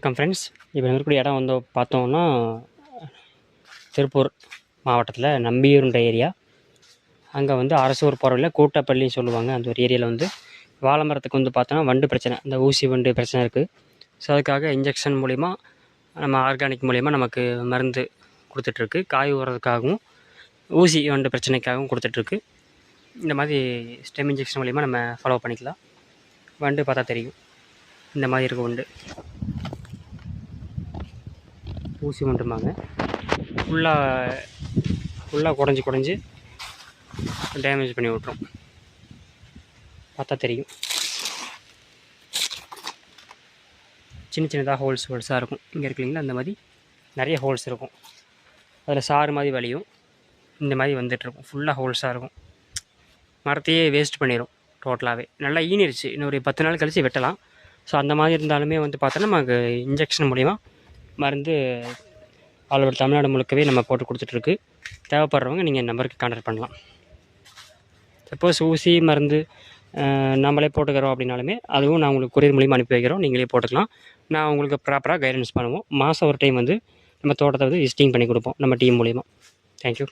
வணக்கம் ஃப்ரெண்ட்ஸ் இப்போ இருக்கக்கூடிய இடம் வந்து பார்த்தோம்னா திருப்பூர் மாவட்டத்தில் நம்பியூருன்ற ஏரியா அங்கே வந்து அரசூர் போகிறவழியில் கூட்டப்பள்ளின்னு சொல்லுவாங்க. அந்த ஒரு ஏரியாவில் வந்து வாழை மரத்துக்கு வந்து பார்த்தோன்னா வண்டு பிரச்சனை இந்த ஊசி வண்டு பிரச்சனை இருக்குது ஸோ அதுக்காக இன்ஜெக்ஷன் மூலிமா நம்ம ஆர்கானிக் மூலிமா நமக்கு மருந்து கொடுத்துட்ருக்கு காய் ஊறதுக்காகவும் ஊசி வண்டு பிரச்சனைக்காகவும் கொடுத்துட்ருக்கு இந்த மாதிரி ஸ்டெம் இன்ஜெக்ஷன் மூலிமா நம்ம ஃபாலோ பண்ணிக்கலாம். வண்டு பார்த்தா தெரியும். இந்த மாதிரி இருக்கும் உண்டு ஊசி மட்டும்பாங்க ஃபுல்லாக ஃபுல்லாக குடஞ்சி குடஞ்சி டேமேஜ் பண்ணி விட்ரும் பார்த்தா தெரியும். சின்ன சின்னதாக ஹோல்ஸ் ஹோல்ஸாக இருக்கும். இங்கே இருக்கு அந்த மாதிரி நிறைய ஹோல்ஸ் இருக்கும். அதில் சாறு மாதிரி வலியும். இந்த மாதிரி வந்துட்டுருக்கும் ஃபுல்லாக ஹோல்ஸாக இருக்கும். மரத்தையே வேஸ்ட் பண்ணிடும் டோட்டலாகவே நல்லா ஈனிருச்சு. இன்னொரு பத்து நாள் கழித்து வெட்டலாம். ஸோ அந்த மாதிரி இருந்தாலுமே வந்து பார்த்தோன்னா நமக்கு இன்ஜெக்ஷன் மூலிமா மருந்து ஆல் ஓவர் தமிழ்நாடு முழுக்கவே நம்ம போட்டு கொடுத்துட்ருக்கு. தேவைப்படுறவங்க நீங்கள் நம்பருக்கு கான்டாக்ட் பண்ணலாம். சப்போஸ் ஊசி மருந்து நம்மளே போட்டுக்கிறோம் அப்படின்னாலுமே அதுவும் நான் உங்களுக்கு கொரியர் மூலியமாக அனுப்பி வைக்கிறோம். நீங்களே போட்டுக்கலாம். நான் உங்களுக்கு ப்ராப்பராக கைடன்ஸ் பண்ணுவோம். மாதம் ஒரு டைம் வந்து நம்ம தோட்டத்தை வந்து விசிட்டிங் பண்ணி கொடுப்போம். நம்ம டீம் மூலிமா தேங்க்யூ